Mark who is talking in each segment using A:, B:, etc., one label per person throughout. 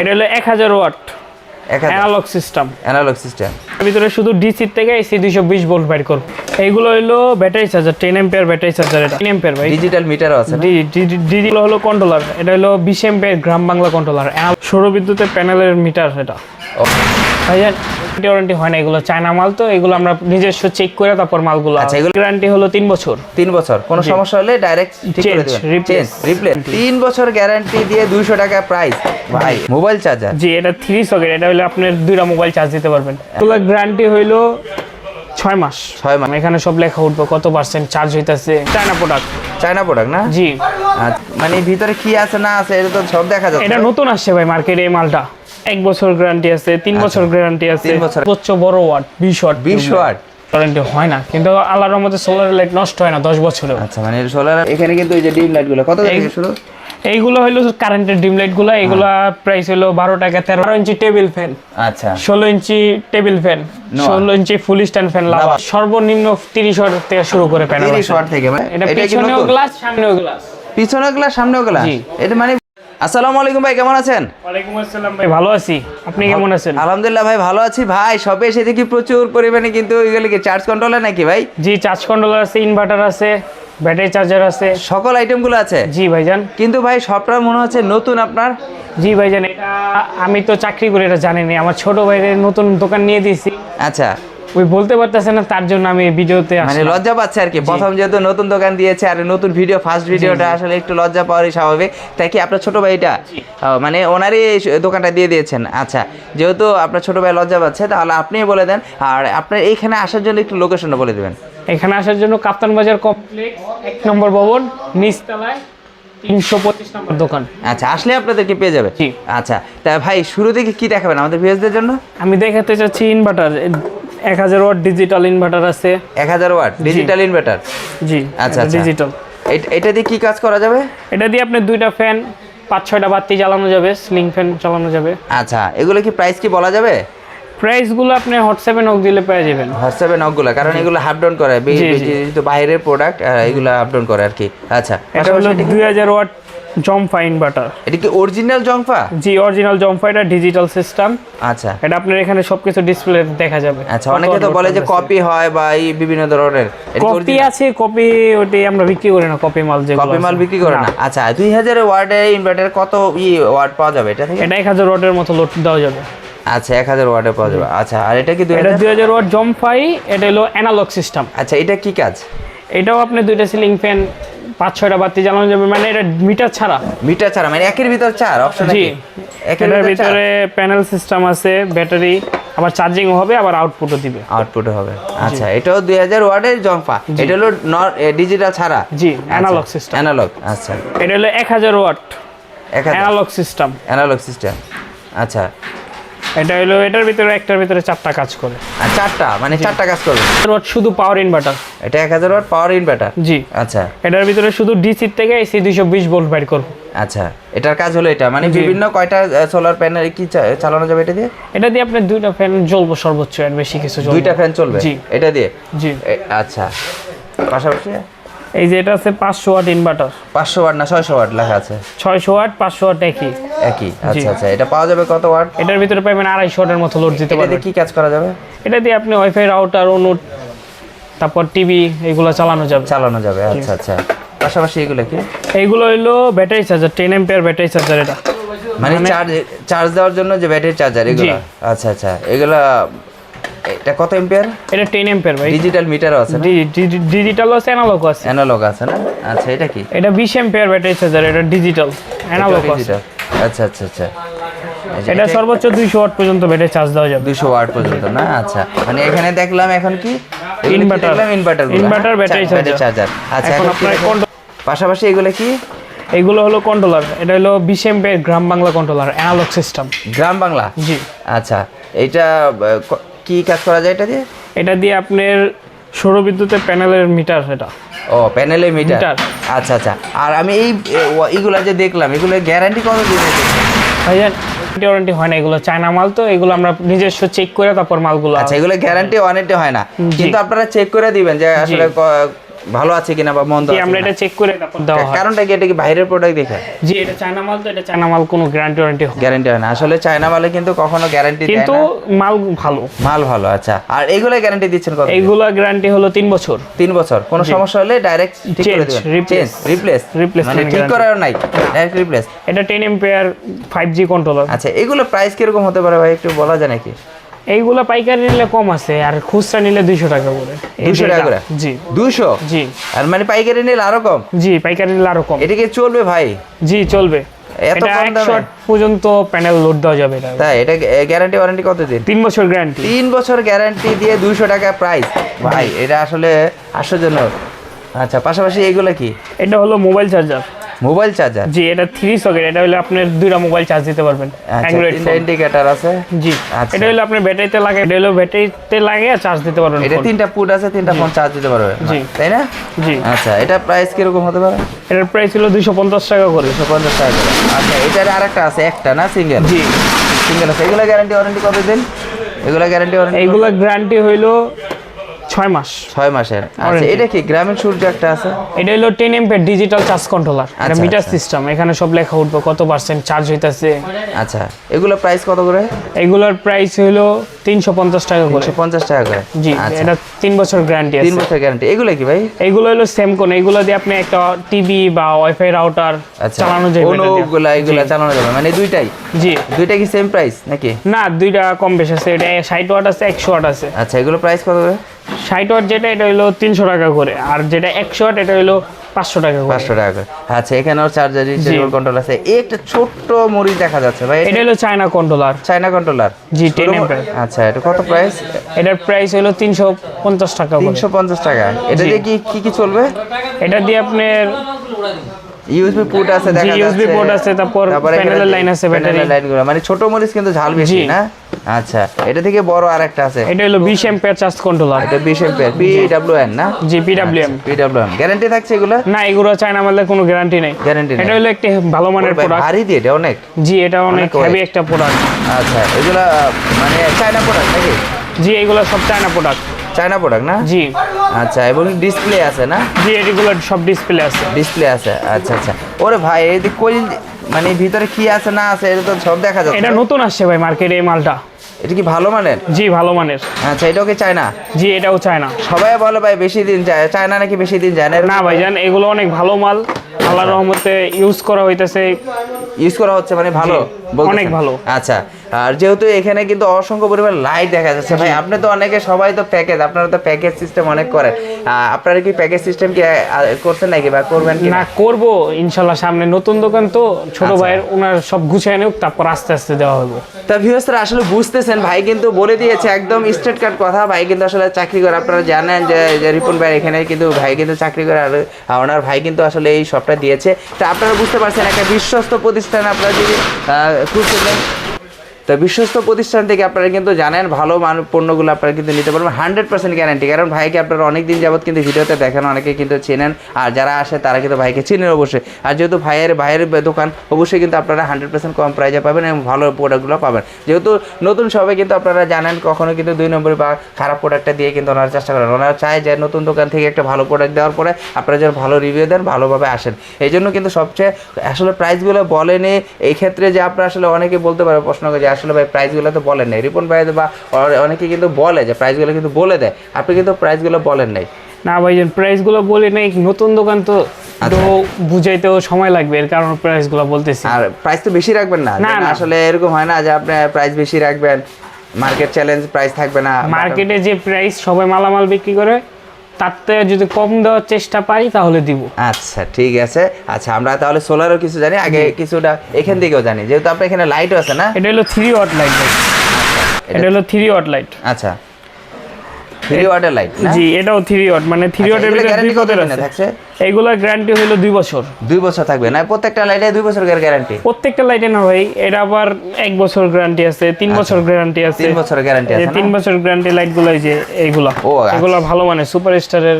A: এটা হলো এক হাজার watt analogue system
B: analogue system
A: ভিতরে শুধু ডিসি থেকে এসি দুইশো বিশ ভোল্ট বাইর করব। এইগুলো হলো battery charger ten ampere battery charger এটা। টেন এম্পিয়ার ভাই।
B: ডিজিটাল মিটার আছে না?
A: ডিজি হলো কন্ট্রোলার এটা হলো বিশ এম্পিয়ার গ্রাম বাংলা কন্ট্রোলার সৌর বিদ্যুতের প্যানেলের মিটার এটা।
B: ও,
A: ভাইজান ওয়ারেন্টি হয় না এগুলো চায়না মাল তো এগুলো আমরা নিজস্ব চেক করে তারপর মালগুলো
B: আচ্ছা, এগুলো-
A: গ্যারান্টি হলো তিন বছর।
B: তিন বছর কোনো সমস্যা হলে ডাইরেক্ট ঠিক করে দেবেন। রিপ্লেস বছর গ্যারান্টি দিয়ে দুইশো টাকা প্রাইস ভাই মোবাইল চার্জার
A: জি এটা থ্রি সকেট এটা হলো আপনার দুইটা মোবাইল চার্জ দিতে পারবেন। এগুলো গ্যারান্টি হইল ছয় মাস।
B: ছয় মাস।
A: এখানে সব লেখা উঠবো কত পার্সেন্ট চার্জ হইতাছে। চায়না প্রোডাক্ট
B: চায়না প্রোডাক্ট না?
A: জি।
B: আচ্ছা, মানে ভিতরে কি আছে না আছে এটা তো সব দেখা যাচ্ছে।
A: এটা নতুন আসছে ভাই মার্কেটে এই মালটা। এক বছর গ্যারান্টি আছে তিন বছর গ্যারান্টি আছে।
B: আচ্ছা।
A: সর্বোচ্চ বড় ওয়াট বিশ ওয়াট
B: বিশ ওয়াট
A: গ্যারান্টি হয় না কিন্তু আল্লাহর রহমতে সোলার লাইট নষ্ট হয় না দশ বছরেও
B: আচ্ছা মানে সোলার এখানে কিন্তু এই যে ডিম লাইটগুলো কত থেকে শুরু
A: এইগুলো হলো কারেন্টের ডিম লাইটগুলো এগুলা প্রাইস হলো বারো টাকা তেরো। ইঞ্চি টেবিল ফ্যান
B: আচ্ছা।
A: ষোলো ইঞ্চি টেবিল ফ্যান। ষোলো inch full stand fan Lava. সর্বনিম্ন তিরিশ ওয়াট থেকে শুরু করে প্যানেল
B: তিরিশ ওয়াট থেকে মানে
A: এটা পিছনেও গ্লাস সামনেও গ্লাস
B: পিছনে গ্লাস সামনেও গ্লাস এটা মানে আসসালামু আলাইকুম ভাই কেমন আছেন?
A: ওয়ালাইকুম আসসালাম ভাই ভালো আছি। আপনি কেমন আছেন?
B: আলহামদুলিল্লাহ ভাই ভালো আছি। ভাই সবে এসে দেখি প্রচুর পরিমাণে কিন্তু এগুলো কি চার্জ কন্ট্রোলার নাকি ভাই?
A: জি চার্জ কন্ট্রোলার আছে ইনভার্টার আছে ব্যাটারি চার্জার আছে।
B: সকল আইটেমগুলো আছে?
A: জি ভাইজান।
B: কিন্তু ভাই সবটা মনে হচ্ছে নতুন আপনার?
A: জি ভাইজান এটা আমি তো চাকরি করি এটা জানি না আমার ছোট ভাইয়ের নতুন দোকান নিয়ে দিয়েছি।
B: আচ্ছা।
A: ওই বলতে পারতেছে না তার জন্য আমি ভিডিওতে
B: মানে লজ্জা পাচ্ছে আর কি। প্রথম যেহেতু নতুন দোকান দিয়েছে আর নতুন ভিডিও ফার্স্ট ভিডিওটা আসলে একটু লজ্জা পাওয়ারই স্বাভাবিক। তাই কি আপনার ছোট ভাইটা? মানে ওনারই দোকানটা দিয়ে দিয়েছেন। আচ্ছা যেহেতু আপনার ছোট ভাই লজ্জা পাচ্ছে তাহলে আপনিই বলে দেন। আর আপনার এইখানে আসার জন্য একটু লোকেশনটা বলে দেবেন।
A: এখানে আসার জন্য কাপ্তান বাজার কমপ্লেক্স এক নম্বর ভবন নিচতলায় তিনশো পঁচিশ নম্বর দোকান।
B: আচ্ছা আসলে আপনাদেরকে পেয়ে যাবে? আচ্ছা তা ভাই শুরু থেকে কি দেখাবেন আমাদের ভিউজদের জন্য?
A: আমি দেখাতে চাচ্ছি ইনভার্টার এক হাজার ওয়াট ডিজিটাল ইনভার্টার আছে।
B: এক হাজার ওয়াট ডিজিটাল ইনভার্টার
A: জি
B: আচ্ছা আচ্ছা।
A: ডিজিটাল
B: এটা দিয়ে কি কাজ করা যাবে?
A: এটা দিয়ে আপনি দুইটা ফ্যান পাঁচ ছয়টা বাতি চালানো যাবে স্লিং ফ্যান চালানো যাবে।
B: আচ্ছা এগুলো কি প্রাইস কি বলা যাবে?
A: প্রাইসগুলো আপনি হোয়াটসঅ্যাপে নক দিলে পেয়ে যাবেন।
B: হোয়াটসঅ্যাপে নকগুলো কারণ এগুলো হাফ ডাউন করে। যেহেতু বাইরের প্রোডাক্ট এগুলো আপ ডাউন করে আর কি। আচ্ছা
A: এটা হলো দুই হাজার ওয়াট জম্ফা ইনভার্টার
B: এটা কি অরিজিনাল জংফা
A: জি অরিজিনাল জম্ফা এটা ডিজিটাল সিস্টেম
B: আচ্ছা।
A: এটা আপনার এখানে সবকিছু ডিসপ্লে দেখা যাবে।
B: আচ্ছা অনেকে তো বলে যে কপি হয় বা এই বিভিন্ন ধরনের।
A: কপি আছে কপি ওটি আমরা বিক্রি করি না কপি মাল যেগুলো
B: কপি মাল বিক্রি করে না। আচ্ছা দুই হাজার ওয়ার্ডের ইনভার্টার কত ই ওয়ার্ড পাওয়া যাবে? এটা থেকে?
A: এটা এক হাজার ওয়াটের মতো লোড দেওয়া যাবে।
B: আচ্ছা এক হাজার ওয়ার্ডে পাওয়া যাবে। আচ্ছা আর এটা কি
A: এটা দুই হাজার ওয়াট জম্ফাই এটা হলো অ্যানালগ সিস্টেম
B: আচ্ছা এটা কি কাজ?
A: এটাও আপনি দুইটা সিলিং ফ্যান পাঁচ ছয়টা বাতি জ্বালানো যাবে। মানে এটা মিটার ছাড়া।
B: মিটার ছাড়া মানে একের ভিতর চার অপশন
A: জি।
B: একের ভিতর
A: প্যানেল সিস্টেম আছে ব্যাটারি আবার চার্জিং হবে আবার আউটপুটও দিবে।
B: আউটপুট হবে। আচ্ছা এটাও দুই হাজার ওয়ার্ডের জংফা এটা হলো ডিজিটাল ছাড়া?
A: জি অ্যানালগ সিস্টেম
B: অ্যানালগ আচ্ছা।
A: এটা হলো এক হাজার ওয়াট।
B: এক হাজার।
A: অ্যানালগ সিস্টেম
B: অ্যানালগ সিস্টেম আচ্ছা
A: এটা হলো এটার ভিতরে একটার ভিতরে চারটা কাজ করে।
B: আর চারটা? মানে চারটা কাজ করবে?
A: ওয়াট শুধু পাওয়ার ইনভার্টার
B: এটা এক হাজার ওয়াট পাওয়ার ইনভার্টার
A: জি।
B: আচ্ছা।
A: এটার ভিতরে শুধু ডিসি থেকে এসি দুইশো বিশ ভোল্ট বাইর করব।
B: আচ্ছা। এটার কাজ হলো এটা মানে বিভিন্ন কয়টা সোলার প্যানেল কি চালানো যাবে এটা দিয়ে?
A: এটা দিয়ে আপনি দুইটা ফ্যান জ্বলবো সর্বোচ্চ আর বেশি কিছু জ্বলবে
B: দুইটা ফ্যান চলবে?
A: জি।
B: এটা দিয়ে?
A: জি।
B: আচ্ছা। পাশাপাশি?
A: এই যে এটা আছে পাঁচশো ওয়াট ইনভার্টার
B: পাঁচশো ওয়াট না ছয়শো ওয়াট লেখা আছে।
A: ছয়শো ওয়াট পাঁচশো ওয়াট একই।
B: একই। আচ্ছা আচ্ছা এটা পাওয়া যাবে কত ওয়াট?
A: এটার ভিতরে পাবেন আড়াইশো ওয়াটের মতো লোড দিতে পারবেন।
B: কি কাজ করা যাবে?
A: এটা দিয়ে আপনি ওয়াইফাই রাউটার অনুট তারপর টিভি এগুলো চালানো যাবে।
B: চালানো যাবে আচ্ছা আচ্ছা। পাশাপাশি এগুলো কি?
A: এইগুলো হলো battery charger ten ampere battery charger এটা।
B: মানে চার্জ চার্জ দেওয়ার জন্য যে ব্যাটারি চার্জার এগুলো? আচ্ছা আচ্ছা এগুলা এটা কত এম্পিয়ার
A: এটা টেন এম্পিয়ার ভাই।
B: ডিজিটাল মিটারও আছে
A: ডিজিটাল আছে অ্যানালগ আছে।
B: অ্যানালগ আছে না? আচ্ছা এটা কি?
A: এটা বিশ এম্পিয়ার ব্যাটারি চার্জার এটা ডিজিটাল অ্যানালগ আছে।
B: আচ্ছা আচ্ছা আচ্ছা।
A: এটা সর্বোচ্চ দুইশো ওয়াট পর্যন্ত ব্যাটারি চার্জ দেওয়া যাবে।
B: দুশো ওয়াট পর্যন্ত না? আচ্ছা। মানে এখানে দেখলাম এখন কি. Inverter
A: Inverter, battery charger।
B: Charger আচ্ছা
A: এখন আপনার
B: পাশাপাশি এগুলো কি?
A: এইগুলো হলো কন্ট্রোলার এটা হলো বিশ ampere Gram Bangla controller analogue system
B: Gram Bangla?
A: জি।
B: আচ্ছা ক- কি কাজ করা যায় এটা দিয়ে?
A: এটা দিয়ে আপনার সৌর বিদ্যুতের প্যানেলের মিটার সেটা
B: ও প্যানেলের মিটার? আচ্ছা আচ্ছা। আর আমি এই এইগুলা যে দেখলাম এগুলো গ্যারান্টি কত দিন
A: ভাইজান ওয়ারেন্টি হয় না এগুলো চায়না মাল তো এগুলো আমরা নিজস্ব চেক করে তারপর মালগুলো
B: আচ্ছা এগুলো গ্যারান্টি ওয়ারেন্টি হয় না। কিন্তু আপনারা চেক করে দিবেন যে আসলে ভালো আছে কিনা বা মন্দ আছে
A: আমরা এটা চেক করে দেওয়া হয়।
B: কারণটা কি? এটা কি বাইরের প্রোডাক্ট দেখে?
A: জি এটা চায়না মাল তো এটা চায়না মাল কোনো গ্যারান্টি ওয়ারেন্টি হয়
B: গ্যারান্টি হয় না। আসলে চায়না মালে কিন্তু কখনো গ্যারান্টি দেয়
A: কিন্তু মাল ভালো।
B: মাল ভালো আচ্ছা। আর এইগুলো গ্যারান্টি দিচ্ছেন কত
A: এইগুলা গ্যারান্টি হলো তিন বছর।
B: তিন বছর। কোনো সমস্যা হলে ডাইরেক্ট ঠিক করে দিবেন. রিপ্লেস
A: Replacement
B: মানে ঠিক করার নাই। ডাইরেক্ট রিপ্লেস
A: এটা ten ampere five G controller
B: আচ্ছা এগুলো প্রাইস কীরকম হতে পারে ভাই? একটু বলা যায় নাকি?
A: এইগুলা পাইকারি নিলে কম আছে আর খুচরা নিলে দুইশো টাকা করে।
B: 200 টাকা করে?
A: জি।
B: দুশো
A: জি।
B: আর মানে পাইকারি নিলে আরও কম?
A: জি পাইকারি নিলে আরও কম।
B: এটা কি চলবে ভাই?
A: জি চলবে। এটা পর্যন্ত প্যানেল লোড দেওয়া যাবে
B: তাই? এটা গ্যারান্টি ওয়ারেন্টি কত দিন
A: তিন বছর গ্যারান্টি
B: তিন বছর গ্যারান্টি দিয়ে দুইশো টাকা প্রাইস ভাই এটা আসলে আশ্চর্যজনক। আচ্ছা পাশাপাশি এগুলো কি?
A: এটা হলো মোবাইল চার্জার
B: মোবাইল চার্জার?
A: জি এটা থ্রি সকেট এটা হলো আপনার দুইটা মোবাইল চার্জ দিতে পারবেন।
B: আচ্ছা
A: অ্যান্ড্রয়েড
B: ইন্ডিকেটর আছে?
A: জি
B: আচ্ছা।
A: এটা হলো আপনার ব্যাটারিতে লাগে এটা হলো ব্যাটারিতে লাগে চার্জ দিতে পারবেন
B: এটা তিনটা পুট আছে তিনটা ফোন চার্জ দিতে পারবে।
A: জি।
B: তাই না?
A: জি।
B: আচ্ছা এটা প্রাইস কীরকম হতে পারে?
A: এটার প্রাইস হলো দুইশো পঞ্চাশ টাকা করে।
B: দুশো পঞ্চাশ টাকা করে। আচ্ছা এটার আরেকটা আছে একটা না সিঙ্গেল
A: জি।
B: সিঙ্গেল আছে। এগুলো গ্যারান্টি ওয়ারেন্টি কত দিন এগুলো গ্যারান্টি ওয়ারেন্টি
A: এইগুলা গ্যারান্টি হইল ছয় মাস।
B: ছয় মাসের। আচ্ছা এটা কি গ্রামীণ সূর্য একটা আছে?
A: এটা হলো ten ampere digital charge controller এটা
B: আচ্ছা,
A: মিটার
B: আচ্ছা।
A: সিস্টেম এখানে সব লেখা উঠবে কত পার্সেন্ট চার্জ হইতাছে।
B: আচ্ছা এগুলো প্রাইস কত করে?
A: এগুলোর প্রাইস হলো তিনশো পঞ্চাশ টাকা করে।
B: পঞ্চাশ টাকা করে।
A: জি
B: আচ্ছা।
A: এটা তিন বছর গ্যারান্টি
B: তিন বছর গ্যারান্টি এগুলো কি ভাই?
A: এগুলো হলো সেম কোন এগুলো দিয়ে আপনি একটা টিভি বা ওয়াইফাই রাউটার
B: আচ্ছা
A: চালানো যাবে।
B: অনুগুলা এগুলা। চালানো যাবে। মানে দুইটাই?
A: জি।
B: দুইটা কি সেম প্রাইস নাকি?
A: না দুইটা কম বেশি আছে। এটা ষাট ওয়াট আছে একশো ওয়াট আছে।
B: আচ্ছা এগুলো প্রাইস কত করে?
A: ষাট ওয়াট যেটা এটা হলো তিনশো টাকা করে। আর যেটা একশো ওয়াট এটা হলো পাঁচশো টাকা করে।
B: পাঁচশো টাকা করে। আচ্ছা এখানেও চার্জার রিচার্জেবল কন্ট্রোল আছে। এই একটা ছোট্ট মরিচ দেখা যাচ্ছে। ভাই
A: এটা হলো চায়না কন্ট্রোলার
B: চাইনা কন্ট্রোলার
A: জি, 10 ampere।
B: আচ্ছা এটা কত প্রাইস
A: এটার প্রাইস হলো তিনশো পঞ্চাশ টাকা
B: তিনশো পঞ্চাশ টাকা। এটা দিয়ে কি কি কি চলবে?
A: এটা দিয়ে আপনার
B: ইউএসবি পোর্ট আছে দেখা যাচ্ছে।
A: port আছে, তারপর এর line আছে, battery।
B: লাইনগুলো মানে ছোট মরিচ কিন্তু ঝাল বেশি না? আচ্ছা এটা থেকে বড় আরেকটা আছে।
A: এটা হলো বিশ এম্পিয়ার চার্জ কন্ট্রোলার
B: এটা বিশ এম্পিয়ার পিডব্লিউএন না?
A: জি পিডাব্লিউএম
B: পিডব্লিউএম গ্যারান্টি থাকছে এগুলো?
A: না এগুলো চায়না মালের কোনো গ্যারান্টি নেই।
B: গ্যারান্টি
A: এটা হলো একটি ভালো মানের প্রোডাক্ট
B: ভারী দিয়ে এটা অনেক?
A: জি এটা অনেক হেভি একটা প্রোডাক্ট
B: আচ্ছা এগুলা মানে চায়না প্রোডাক্ট নাকি?
A: জি এগুলো সব চায়না প্রোডাক্ট
B: চায়না প্রোডাক্ট না?
A: জি।
B: আচ্ছা এবং ডিসপ্লে আছে না?
A: জি এগুলো সব ডিসপ্লে আছে।
B: ডিসপ্লে আছে আচ্ছা আচ্ছা। ওরে ভাই এই যে কোল মানে ভিতরে কি আছে না আছে এটা তো সব দেখা যাচ্ছে।
A: এটা নতুন আসছে ভাই মার্কেটে এই মালটা।
B: এটা কি ভালো মানের?
A: জি ভালো মানের।
B: আচ্ছা এটাও কি চায়না?
A: জি এটাও চায় না
B: সবাই বলে ভাই বেশি দিন যায় চায়না নাকি বেশি দিন যায় না?
A: না ভাই ভাইজান এগুলো অনেক ভালো মাল। আল্লাহর রহমতে ইউজ করা হইতেছে।
B: ইউজ করা হচ্ছে মানে ভালো
A: অনেক ভালো।
B: আচ্ছা আর যেহেতু এখানে কিন্তু অসংখ্য পরিমাণ লাইট দেখা যাচ্ছে ভাই আপনি তো অনেকে সবাই তো প্যাকেজ আপনারা তো প্যাকেজ সিস্টেম অনেক করেন। আপনারা কি প্যাকেজ সিস্টেম কি করছেন নাকি বা করবেন কি
A: না করব ইনশাল্লাহ সামনে নতুন দোকান তো ছোট
B: আচ্ছা।
A: ভাইয়ের ওনার সব গুছিয়ে নেউক তারপর আস্তে আস্তে দেওয়া হবে
B: তা ভিউয়ার্সরা আসলে বুঝতেছেন ভাই কিন্তু বলে দিয়েছে একদম স্ট্রেট কাট কথা ভাই কিন্তু আসলে চাকরি করে আপনারা জানেন যে রিপন ভাই এখানে কিন্তু ভাই কিন্তু চাকরি করে আর ওনার ভাই কিন্তু আসলে এই সবটা দিয়েছে। তা আপনারা বুঝতে পারছেন একটা বিশ্বস্ত প্রতিষ্ঠান আপনারা যদি খুঁজছিলেন তো বিশ্বস্ত প্রতিষ্ঠান থেকে আপনারা কিন্তু জানেন, ভালো মান, পণ্যগুলো আপনারা কিন্তু নিতে পারবেন হান্ড্রেড পার্সেন্ট গ্যারান্টি কারণ ভাইকে আপনারা অনেক দিন যাবত কিন্তু ভিডিওতে দেখেন, অনেকে কিন্তু চেনেন, আর যারা আসে তারা কিন্তু ভাইকে চেনেন অবশ্যই। আর যেহেতু ভাইয়ের ভাইয়ের দোকান, অবশ্যই কিন্তু আপনারা হান্ড্রেড পার্সেন্ট কম প্রাইজে পাবেন এবং ভালো প্রোডাক্টগুলো পাবেন। যেহেতু নতুন সবে কিন্তু আপনারা জানেন, কখনো কিন্তু দুই নম্বরে বা খারাপ প্রোডাক্টটা দিয়ে কিন্তু ওনারা চেষ্টা করেন। ওনারা চায় যে নতুন দোকান থেকে একটা ভালো প্রোডাক্ট দেওয়ার পরে আপনারা যেন ভালো রিভিউ দেন, ভালোভাবে আসেন। এই জন্য কিন্তু সবচেয়ে আসলে প্রাইসগুলো বলেনি এই ক্ষেত্রে যে আপনারা আসলে অনেকে বলতে পারে, প্রশ্ন করে যে আসলে ভাই প্রাইসগুলো তো বলেন নাই। রিপন ভাই বা অনেকে কিন্তু বলে যে প্রাইসগুলো কিন্তু বলে দেয়। আপনি কিন্তু প্রাইসগুলো বলেন নাই।
A: না ভাইজান প্রাইসগুলো বলি নাই নতুন দোকান তো একটু বুঝাইতেও সময় লাগবে এর কারণে প্রাইসগুলো বলতেছি।
B: আর প্রাইস তো বেশি রাখবেন না,
A: না।
B: আসলে এরকম হয় না যে আপনি প্রাইস বেশি রাখবেন মার্কেট চ্যালেঞ্জ প্রাইস থাকবে না।
A: মার্কেটে যে প্রাইস সবাই মালামাল বিক্রি করে থেকে যদি কম দেওয়ার চেষ্টা পারি তাহলে দিব।
B: আচ্ছা ঠিক আছে। আচ্ছা আমরা তাহলে সোলারও কিছু জানি আগে কিছুটা এখান থেকেও জানি। যেহেতু আপনার এখানে লাইটও আছে না?
A: এটা হলো থ্রি ওয়াট লাইট এটা হলো থ্রি ওয়াট লাইট
B: আচ্ছা। থ্রি ওয়াটের লাইট
A: জি এটাও থ্রি ওয়াট মানে থ্রি ওয়াটের ভিতরে দুই আছে। এইগুলোর গ্যারান্টি হলো দুই বছর
B: দুই বছর থাকবে না প্রত্যেকটা লাইটে দুই বছর গ্যারান্টি
A: প্রত্যেকটা লাইটে না ভাই এটা আবার এক বছর গ্যারান্টি আছে তিন বছর গ্যারান্টি আছে
B: আচ্ছা। তিন বছর গ্যারান্টি আছে
A: তিন বছর গ্যারান্টি লাইটগুলো যে এইগুলা
B: ও, আচ্ছা।
A: এগুলো ভালো মানে সুপার স্টারের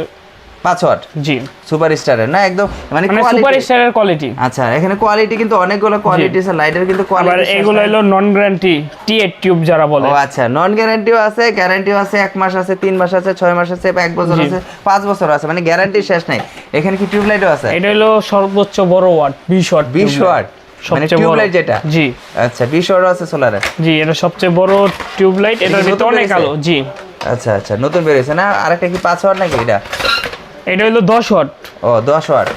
B: পাঁচ ওয়াট
A: জি।
B: সুপার স্টারের না? একদম মানে
A: সুপার স্টারের কোয়ালিটি
B: আচ্ছা এখানে কোয়ালিটি কিন্তু অনেকগুলো কোয়ালিটি আছে লাইটের কিন্তু কোয়ালিটি
A: এগুলো হলো নন গ্যারান্টি টি টিউব যারা বলে।
B: ও আচ্ছা নন গ্যারান্টিও আছে গ্যারান্টিও আছে এক মাস আছে তিন মাস আছে ছয় মাস আছে এক বছর আছে পাঁচ বছর আছে মানে গ্যারান্টি শেষ নাই। এখানে কি টিউবলাইটও আছে?
A: এটা হলো সর্বোচ্চ বড় ওয়াট বিশ ওয়াট
B: বিশ ওয়াট মানে টিউবলাইট যেটা?
A: জি।
B: আচ্ছা বিশ ওয়াট আছে সোলারে
A: জি এটা সবচেয়ে বড় টিউবলাইট এটার ভিতরে অনেক? আলো জি।
B: আচ্ছা আচ্ছা নতুন বেরিয়েছে না? আরেকটা কি পাঁচ ওয়াট নাকি এটা?
A: এটা হলো দশ ওয়াট।
B: ও দশ ওয়াট।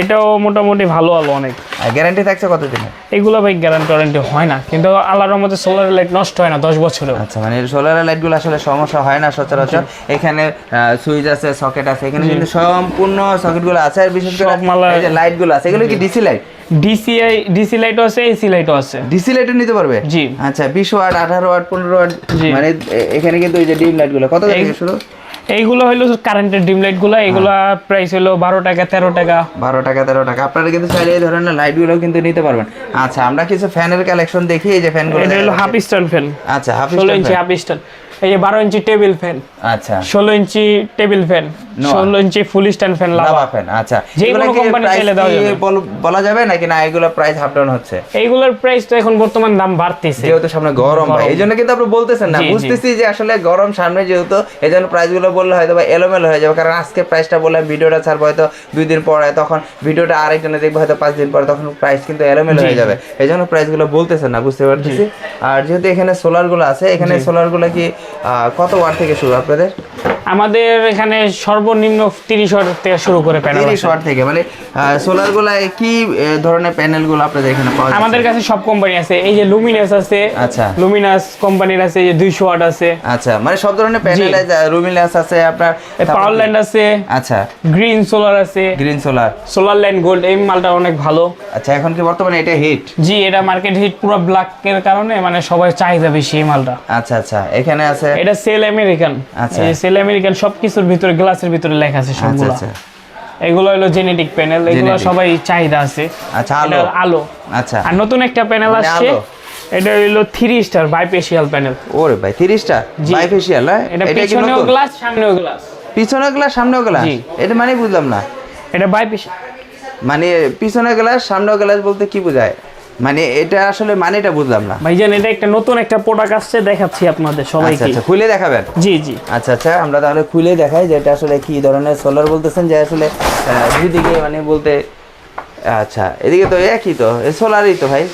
A: এটাও মোটামুটি ভালো আলো অনেক।
B: গ্যারান্টি থাকছে কতদিনে?
A: এগুলো ভাই গ্যারান্টি ওয়ারেন্টি হয় না কিন্তু আল্লাহর মধ্যে সোলার লাইট নষ্ট হয় না দশ বছরেও।
B: আচ্ছা মানে সোলার লাইটগুলো আসলে সমস্যা হয় না সচরাচর। এখানে সুইচ আছে সকেট আছে এখানে কিন্তু সম্পূর্ণ সকেটগুলো আছে। আর বিশেষ করে এই যে লাইটগুলো আছে এগুলো কি ডিসি লাইট
A: ডিসিআই ডিসি লাইটও আছে এসি লাইটও আছে।
B: ডিসি লাইটও নিতে পারবে?
A: জি।
B: আচ্ছা বিশ ওয়াট আঠারো ওয়াট পনেরো ওয়াট। মানে এখানে কিন্তু এই যে ডিম লাইটগুলো কত থেকে শুরু?
A: এইগুলো হলো কারেন্টের ডিম লাইটগুলো এগুলা প্রাইস হলো বারো টাকা তেরো টাকা।
B: বারো টাকা তেরো টাকা। আপনারা কিন্তু চাইলে এই ধরনের লাইটগুলো কিন্তু নিতে পারবেন। আচ্ছা আমরা কিছু ফ্যানের কালেকশন দেখি এই যে ফ্যানগুলো
A: এটা হলো হাফ স্টল ফ্যান
B: আচ্ছা হাফ
A: ষোলো ইঞ্চি হাফ স্টার এই যে বারো ইঞ্চি টেবিল ফ্যান
B: আচ্ছা।
A: ষোলো ইঞ্চি টেবিল ফ্যান
B: নোয়া।
A: ষোলো inch full stand fan Lava.
B: Lava fan আচ্ছা।
A: যে কোনো
B: কি
A: চাইলে দেওয়া যাবে।
B: বলা যাবে নাকি না এগুলো প্রাইস হাফ ডাউন হচ্ছে?
A: এইগুলোর প্রাইস তো এখন বর্তমান দাম বাড়তেছে।
B: যেহেতু সামনে গরম ভাই
A: গরম।
B: কিন্তু আপনি বলতেছেন না।
A: জি, জি।
B: বুঝতেছি যে আসলে গরম সামনে যেহেতু এই জন্য বললে হয়তো বা এলোমেলো হয়ে যাবে। কারণ আজকে প্রাইসটা বললাম ভিডিওটা ছাড়বো হয়তো দুই দিন পরে তখন ভিডিওটা আরেকজনে দেখব হয়তো পাঁচ দিন পরে তখন প্রাইস কিন্তু এলোমেলো হয়ে যাবে। এই জন্য প্রাইসগুলো বলতেছেন না বুঝতে পারতেছি। আর যেহেতু এখানে সোলারগুলো আছে এখানে সোলারগুলো কি কত ওয়াট থেকে শুরু আপনাদের?
A: আমাদের এখানে সর্বনিম্ন তিরিশ হাজার থেকে শুরু করে প্যানেল
B: তিরিশ ওয়াট থেকে মানে সোলার গুলায় কি ধরনের প্যানেলগুলো আপনাদের এখানে পাওয়া যায়
A: আমাদের কাছে সব কোম্পানি আছে। এই যে লুমিনাস আছে
B: আচ্ছা।
A: লুমিনাস কোম্পানির আছে এই যে দুইশো ওয়াট আছে।
B: আচ্ছা মানে সব ধরনের প্যানেল রুমিলাস আছে আপনার
A: পাওয়ার ল্যান্ড আছে
B: আচ্ছা।
A: গ্রিন সোলার আছে
B: green solar
A: solar land gold এই মালটা অনেক ভালো।
B: আচ্ছা এখন কি বর্তমানে এটা হিট
A: জি এটা মার্কেট হিট পুরো ব্ল্যাকের কারণে মানে সবাই চাহিদা বেশি এই মালটা।
B: আচ্ছা আচ্ছা এখানে আছে?
A: এটা সেল আমেরিকান
B: আচ্ছা।
A: সেল আমেরিকান সবকিছুর ভিতরে গ্লাসের ভিতরে লেখা আছে
B: আচ্ছা
A: সবগুলো।
B: আচ্ছা।
A: এগুলো হলো জেনেটিক প্যানেল এগুলো সবাই চাহিদা আছে।
B: আচ্ছা আলো।
A: আলো।
B: আচ্ছা।
A: আর নতুন একটা প্যানেল আসছে। এটা হলো থ্রি স্টার বাইপেশিয়াল প্যানেল
B: ওরে ভাই তিরিশটা
A: জি।
B: বাইফেশিয়াল
A: এটা পিছনেও গ্লাস সামনেও গ্লাস
B: পিছনে গ্লাস সামনেও গ্লাস এটা মানে বুঝলাম না।
A: এটা বাইপেশিয়াল
B: মানে পিছনে গ্লাস সামনেও গ্লাস বলতে কি বোঝায়? মানে এটা আসলে মানে এটা বুঝলাম না।
A: ভাইজান এটা একটা নতুন একটা প্রোডাক্ট আসছে দেখাচ্ছি আপনাদের
B: আচ্ছা
A: সবাইকে।
B: আচ্ছা খুলে দেখাবেন?
A: জি জি।
B: আচ্ছা আচ্ছা আমরা তাহলে খুলে দেখাই যে এটা আসলে কি ধরনের সোলার বলতেছেন যে আসলে দুই দিকে মানে বলতে আচ্ছা এদিকে তো একই তো সোলারই তো ভাই।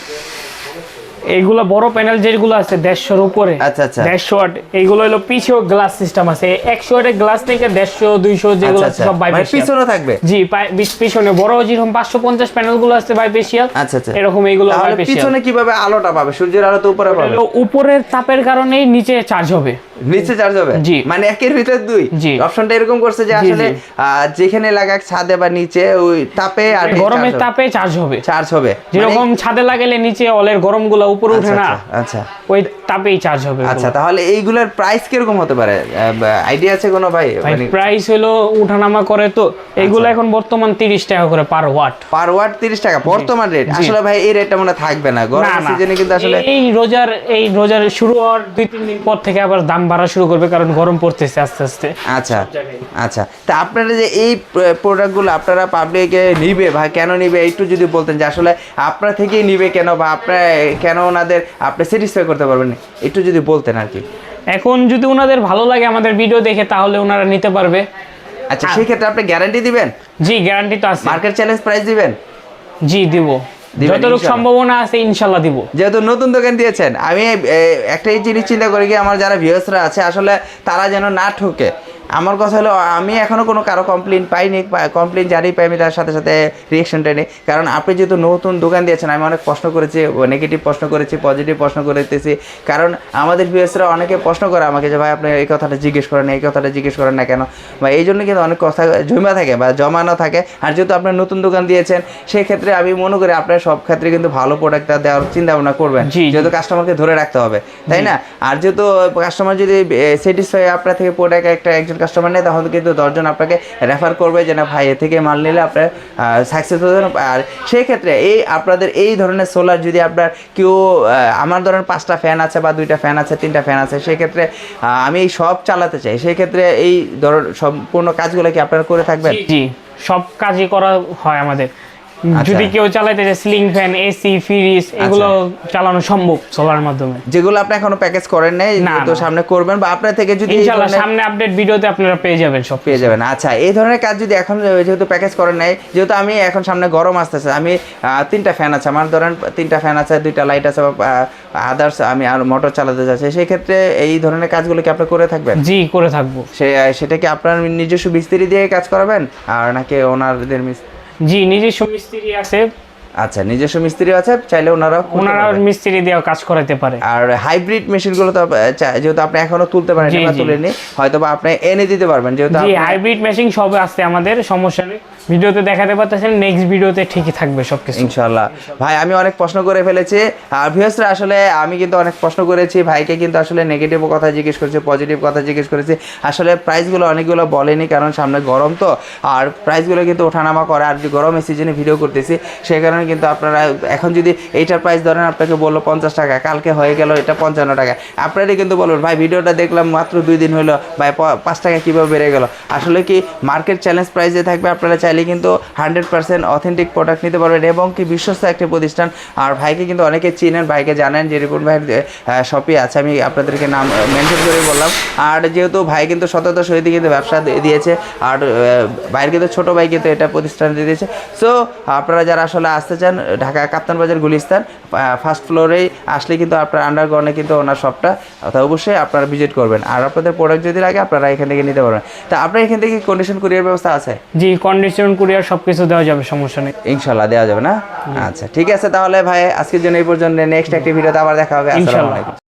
A: এইগুলো বড় প্যানেল যেগুলো আছে দেড়শোর উপরে
B: আচ্ছা, আচ্ছা।
A: দেড়শো ওয়াট এইগুলো হলো পিছিয়ে গ্লাস সিস্টেম আছে। একশো ওয়াটের গ্লাস থেকে দেড়শো দুইশো যেগুলো
B: আচ্ছা
A: আছে
B: আচ্ছা।
A: সব
B: মানে পিছনে থাকবে?
A: জি পিছনে বড় যেরকম পাঁচশো পঞ্চাশ প্যানেলগুলো আছে বাইপেশিয়াল
B: আচ্ছা আচ্ছা।
A: এরকম এইগুলো
B: পিছনে কীভাবে আলোটা পাবে? সূর্যের আলো তো উপরে পাবে?
A: উপরের তাপের কারণেই নিচে চার্জ হবে।
B: নিচে চার্জ হবে?
A: জি।
B: মানে একের ভিতর দুই?
A: জি।
B: অপশনটা এরকম করছে যে আসলে যেখানে লাগাক ছাদে বা নিচে ওই তাপে আর
A: তাপে চার্জ হবে।
B: চার্জ হবে।
A: যেরকম ছাদে লাগালে নিচে অলের গরমগুলা উপরে
B: মানে-
A: উঠে না
B: আচ্ছা, আচ্ছা।
A: ওই তাপেই চার্জ হবে
B: আচ্ছা তাহলে এইগুলোর প্রাইস কীরকম হতে পারে? আইডিয়া আছে কোনো ভাই?
A: ভাই
B: মানে
A: প্রাইস হলো উঠানামা করে তো এগুলো এখন বর্তমান তিরিশ টাকা করে পার ওয়াট
B: পার ওয়াট তিরিশ টাকা বর্তমান রেট আসলে ভাই এই রেটটা মনে থাকবে না।
A: না
B: গরম সিজনে কিন্তু আসলে
A: এই রোজার এই রোজার শুরু হওয়ার দুই তিন দিন পর থেকে আবার দাম বাড়া শুরু করবে কারণ গরম পড়তেছে আস্তে আস্তে।
B: আচ্ছা আচ্ছা। তা আপনারা যে এই প্রোডাক্টগুলো আপনারা পাবলিকে নিবে বা কেন নিবে একটু যদি বলতেন যে আসলে আপনার থেকেই নিবে কেন বা আপনার কেন ওনাদের আপনি স্যাটিসফাই করতে পারবেন একটু যদি বলতেন আর কি।
A: এখন যদি ওনাদের ভালো লাগে আমাদের ভিডিও দেখে তাহলে ওনারা নিতে পারবে।
B: আচ্ছা সেই ক্ষেত্রে আপনি গ্যারান্টি দিবেন?
A: জি গ্যারান্টি তো আছে।
B: মার্কেট চ্যালেঞ্জ প্রাইস দিবেন?
A: জি দিব। যতটুকু সম্ভাবনা আছে ইনশাল্লাহ দিব।
B: যেহেতু নতুন দোকান দিয়েছেন আমি একটাই জিনিস চিন্তা করি কি আমার যারা ভিউসরা আছে আসলে তারা যেন না ঠকে। আমার কথা হলো আমি এখনও কোনো কারও কমপ্লেন পাইনি কমপ্লেন জারি পাই আমি তার সাথে সাথে রিয়েকশনটা নিই। কারণ আপনি যেহেতু নতুন দোকান দিয়েছেন আমি অনেক প্রশ্ন করেছি নেগেটিভ প্রশ্ন করেছি পজিটিভ প্রশ্ন করতেছি। কারণ আমাদের ভিউসরা অনেকে প্রশ্ন করে আমাকে যে ভাই আপনি এই কথাটা জিজ্ঞেস করেন এই কথাটা জিজ্ঞেস করেন না কেন? বা এই জন্য কিন্তু অনেক কথা জমা থাকে বা জমানো থাকে। আর যেহেতু আপনি নতুন দোকান দিয়েছেন সেই ক্ষেত্রে আমি মনে করি আপনার সব ক্ষেত্রে কিন্তু ভালো প্রোডাক্টটা দেওয়ার চিন্তা ভাবনা করবেন। যেহেতু কাস্টমারকে ধরে রাখতে হবে তাই না? আর যেহেতু কাস্টমার যদি স্যাটিসফাই আপনার থেকে প্রোডাক্ট একটা একজন কাস্টমার নেই তাহলে কিন্তু দশজন আপনাকে রেফার করবে যে না ভাই এ থেকে মাল নিলে আপনার সাকসেস হতে। আর সেই ক্ষেত্রে এই আপনাদের এই ধরনের সোলার যদি আপনার কেউ আমার ধরেন পাঁচটা ফ্যান আছে বা দুইটা ফ্যান আছে তিনটা ফ্যান আছে সেই ক্ষেত্রে আমি এই সব চালাতে চাই সেই ক্ষেত্রে এই ধরনের সম্পূর্ণ কাজগুলো কি আপনারা করে থাকবেন
A: জি, সব কাজই করা হয় আমাদের। যদি কেউ চালাইতে চায় সিলিং ফ্যান এসি ফ্রিজ এগুলো চালানো সম্ভব সোলার মাধ্যমে।
B: যেগুলো আপনি এখনও প্যাকেজ করেন নাই তো সামনে করবেন বা আপনার থেকে যদি ধরনের-
A: সামনে আপডেট ভিডিওতে আপনারা পেয়ে যাবেন সব
B: পেয়ে যাবেন। আচ্ছা এই ধরনের কাজ যদি এখন যেহেতু প্যাকেজ করেন নাই যেহেতু আমি এখন সামনে গরম আসতেছে আমি তিনটা ফ্যান আছে আমার ধরেন তিনটা ফ্যান আছে দুইটা লাইট আছে বা আদার্স আমি আর মোটর চালাতে যাচ্ছি সেই ক্ষেত্রে এই ধরনের কাজগুলো কি আপনি করে থাকবেন?
A: জি করে থাকব।
B: সে সেটা কি আপনার নিজস্ব মিস্ত্রি দিয়ে কাজ করাবেন? আর নাকি ওনারদের মিস-
A: জি নিজস্ব মিস্ত্রি আছে।
B: আচ্ছা নিজস্ব মিস্ত্রি আছে চাইলে ওনারা
A: ওনারা মিস্ত্রি দিয়েও কাজ করাতে পারে।
B: আর হাইব্রিড মেশিনগুলো তো যেহেতু আপনি এখনও তুলতে পারেন বা তুলেনি হয়তো বা আপনি এনে দিতে পারবেন যেহেতু
A: হাইব্রিড মেশিন সব আছে আমাদের সমস্যা নেই। ভিডিওতে দেখাতে পারতেছেন নেক্সট ভিডিওতে ঠিকই থাকবে সবকিছু।
B: ইনশাল্লাহ ভাই, আমি অনেক প্রশ্ন করে ফেলেছি। আর ভিউসরা আসলে, আমি কিন্তু অনেক প্রশ্ন করেছি। ভাইকে কিন্তু আসলে নেগেটিভ কথা জিজ্ঞেস করেছি পজিটিভ কথা জিজ্ঞেস করেছি। আসলে প্রাইসগুলো অনেকগুলো বলেনি, কারণ সামনে গরম তো। আর প্রাইসগুলো কিন্তু ওঠানামা করে, আর যে গরমের সিজনে ভিডিও করতেছি। সেই কারণে কিন্তু আপনারা, এখন যদি এইটার প্রাইস ধরেন, আপনাকে বলল পঞ্চাশ টাকা, কালকে হয়ে গেল এটা পঞ্চান্ন টাকা। আপনারাই কিন্তু বলবেন ভাই, ভিডিওটা দেখলাম মাত্র দুই দিন হলো। ভাই পাঁচ টাকা কীভাবে বেড়ে গেল? আসলে কি মার্কেট চ্যালেঞ্জ প্রাইসে থাকবে আপনারা চাইলে কিন্তু হান্ড্রেড পার্সেন্ট অথেন্টিক প্রোডাক্ট নিতে পারবেন এবং কি বিশ্বস্ত একটি প্রতিষ্ঠান। আর ভাইকে কিন্তু অনেকে চিনেন, ভাইকে জানেন যে রিপন ভাইয়ের শপে আছে। আমি আপনাদেরকে নাম মেনশন করে বললাম। আর যেহেতু ভাই কিন্তু সততার সহিত কিন্তু ব্যবসা দিয়েছে, আর ভাইয়ের কিন্তু ছোটো ভাই কিন্তু এটা প্রতিষ্ঠান দিয়ে দিয়েছে। সো আপনারা যারা আসলে আসতে চান, ঢাকা কাপ্তান বাজার গুলিস্তান ফার্স্ট ফ্লোরেই আসলে কিন্তু আপনার আন্ডারগ্রাউন্ডে কিন্তু ওনার শপটা তা অবশ্যই আপনারা ভিজিট করবেন। আর আপনাদের প্রোডাক্ট যদি লাগে, আপনারা এখান থেকে নিতে পারবেন। তা আপনার এখান থেকে কন্ডিশন কুরিয়ার ব্যবস্থা আছে?
A: জি কন্ডিশন কুরিয়ার সবকিছু দেওয়া যাবে সমস্যা নেই।
B: ইনশাল্লাহ দেওয়া যাবে না? আচ্ছা ঠিক আছে তাহলে ভাই আজকের জন্য এই পর্যন্ত। নেক্সট একটি ভিডিওতে আবার দেখা হবে। আসসালামু আলাইকুম।